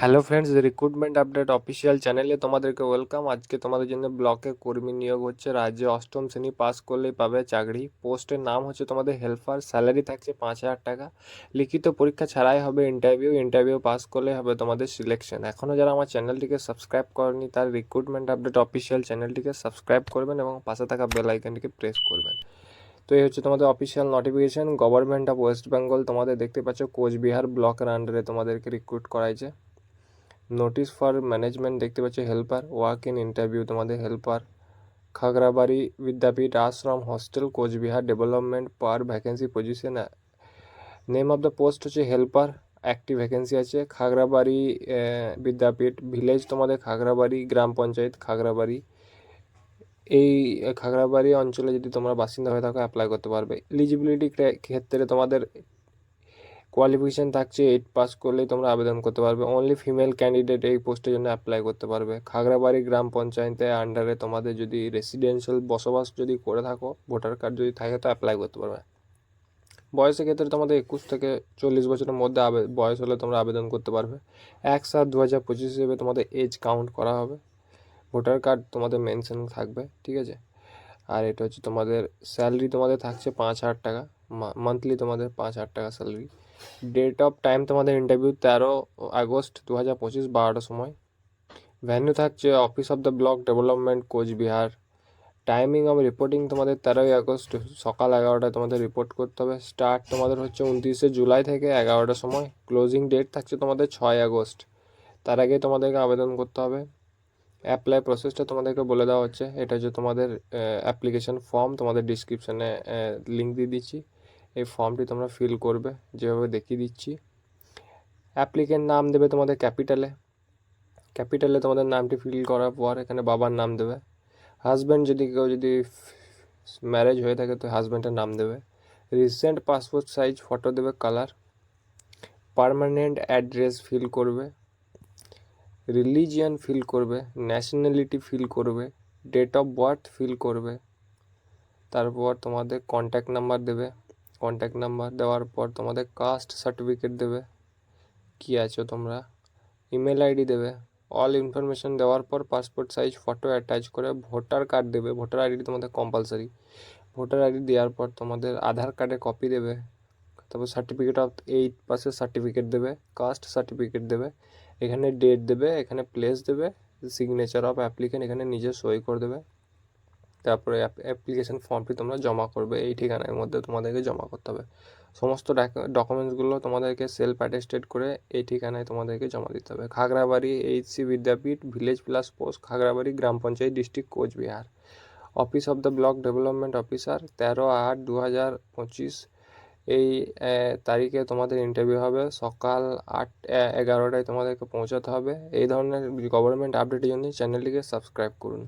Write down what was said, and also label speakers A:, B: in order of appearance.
A: Hello friends recruitment update official চ্যানেলে তোমাদেরকে welcome আজকে তোমাদের জন্য ব্লকে কর্মী নিয়োগ হচ্ছে। রাজ্যে অষ্টম শ্রেণি পাস করলেই পাবে চাকরি। পোস্টের নাম হচ্ছে তোমাদের হেল্পার স্যালারি থাকছে পাঁচ হাজার টাকা। লিখিত পরীক্ষা ছাড়াই হবে ইন্টারভিউ ইন্টারভিউ পাস করলে হবে তোমাদের সিলেকশন এখনও যারা আমার চ্যানেলটিকে সাবস্ক্রাইব করেনি, তার রিক্রুটমেন্ট আপডেট অফিসিয়াল চ্যানেলটিকে সাবস্ক্রাইব করবেন এবং পাশে থাকা বেল আইকনটিকে প্রেস করবেন। তো এই হচ্ছে তোমাদের official notification government of West Bengal তোমাদের দেখতে পাচ্ছ, কোচবিহার ব্লকের আন্ডারে তোমাদেরকে রিক্রুট করাইছে। নোটিশ ফর ম্যানেজমেন্ট দেখতে পাচ্ছ হেল্পার ওয়ার্ক ইন ইন্টারভিউ তোমাদের helper Khagrabari Vidyapith Ashram hostel Cooch Behar development per vacancy position name of the post হচ্ছে হেল্পার একটি ভ্যাকেন্সি আছে, খাগড়াবাড়ি বিদ্যাপীঠ ভিলেজ তোমাদের খাগড়াবাড়ি, গ্রাম পঞ্চায়েত খাগড়াবাড়ি, এই খাগড়াবাড়ি অঞ্চলে যদি তোমরা বাসিন্দা হয়ে থাকো অ্যাপ্লাই করতে পারবে। এলিজিবিলিটি ক্ষেত্রে তোমাদের কোয়ালিফিকেশান থাকছে এইট পাস করলেই তোমরা আবেদন করতে পারবে। অনলি ফিমেল ক্যান্ডিডেট এই পোস্টের জন্য অ্যাপ্লাই করতে পারবে। খাগড়াবাড়ি গ্রাম পঞ্চায়েতের আন্ডারে তোমাদের যদি রেসিডেন্সিয়াল বসবাস যদি করে থাকো ভোটার কার্ড যদি থাকে তো অ্যাপ্লাই করতে পারবে। বয়সের ক্ষেত্রে তোমাদের একুশ থেকে চল্লিশ বছরের মধ্যে বয়স হলে তোমরা আবেদন করতে পারবে। এক সাত দু হাজার পঁচিশ হিসেবে তোমাদের এজ কাউন্ট করা হবে। ভোটার কার্ড তোমাদের মেনশন থাকবে, ঠিক আছে? আর এটা হচ্ছে তোমাদের স্যালারি তোমাদের থাকছে পাঁচ হাজার টাকা। মান্থলি তোমাদের পাঁচ হাজার টাকা স্যালারি ডেট অফ টাইম তোমাদের ইন্টারভিউ তেরো আগস্ট দু হাজার পঁচিশ, বারোটার সময়। ভ্যান্যু থাকছে office of the block development Cooch Behar. Timing of reporting তোমাদের তেরোই আগস্ট, সকাল এগারোটায় তোমাদের রিপোর্ট করতে হবে। স্টার্ট তোমাদের হচ্ছে উনত্রিশে জুলাই থেকে এগারোটার সময়। ক্লোজিং ডেট থাকছে তোমাদের ছয় আগস্ট। তার আগে তোমাদেরকে আবেদন করতে হবে। অ্যাপ্লাই প্রসেসটা তোমাদেরকে বলে দেওয়া হচ্ছে। এটা হচ্ছে তোমাদের অ্যাপ্লিকেশন ফর্ম তোমাদের ডিসক্রিপশানে লিঙ্ক দিয়ে দিচ্ছি। এই ফর্মটি তোমরা ফিল করবে, যেভাবে দেখিয়ে দিচ্ছি। অ্যাপ্লিকেন্ট নাম দেবে তোমাদের ক্যাপিটালে ক্যাপিটালে তোমাদের নামটি ফিল করার পর এখানে বাবার নাম দেবে। হাজব্যান্ড যদি কেউ যদি ম্যারেজ হয়ে থাকে, তো হাজব্যান্ডের নাম দেবে। রিসেন্ট পাসপোর্ট সাইজ ফটো দেবে কালার পার্মানেন্ট অ্যাড্রেস ফিল করবে। রিলিজিয়ান ফিল করবে। ন্যাশনালিটি ফিল করবে। ডেট অফ বার্থ ফিল করবে। তারপর তোমাদের কন্ট্যাক্ট নাম্বার দেবে। কন্ট্যাক্ট নাম্বার দেওয়ার পর তোমাদের কাস্ট সার্টিফিকেট দেবে। কী আছো তোমরা? ইমেল আইডি দেবে। অল ইনফরমেশন দেওয়ার পর পাসপোর্ট সাইজ ফটো অ্যাটাচ করে ভোটার কার্ড দেবে। ভোটার আইডি তোমাদের কম্পালসারি ভোটার আইডি দেওয়ার পর তোমাদের আধার কার্ডের কপি দেবে। তারপর সার্টিফিকেট অফ এইট পাসের সার্টিফিকেট দেবে। কাস্ট সার্টিফিকেট দেবে। এখানে ডেট দেবে, এখানে প্লেস দেবে। সিগনেচার অফ অ্যাপ্লিকেন্ট এখানে নিজে সই করে দেবে। তারপরে অ্যাপ্লিকেশন ফর্মটি তোমরা জমা করবে। এই ঠিকানার মধ্যে তোমাদেরকে জমা করতে হবে। সমস্ত ডকুমেন্টসগুলো তোমাদেরকে সেলফ অ্যাটেস্টেড করে এই ঠিকানায় তোমাদেরকে জমা দিতে হবে। Khagrabari HC Vidyapith village plus post Khagrabari gram panchayat district Cooch Behar. Office of the block development officer তেরো আট দু হাজার পঁচিশ। এই তারিখে তোমাদের ইন্টারভিউ হবে। সকাল আট এগারোটায় তোমাদেরকে পৌঁছাতে হবে। এই ধরনের গভর্নমেন্ট আপডেটের জন্য চ্যানেলটিকে সাবস্ক্রাইব করুন।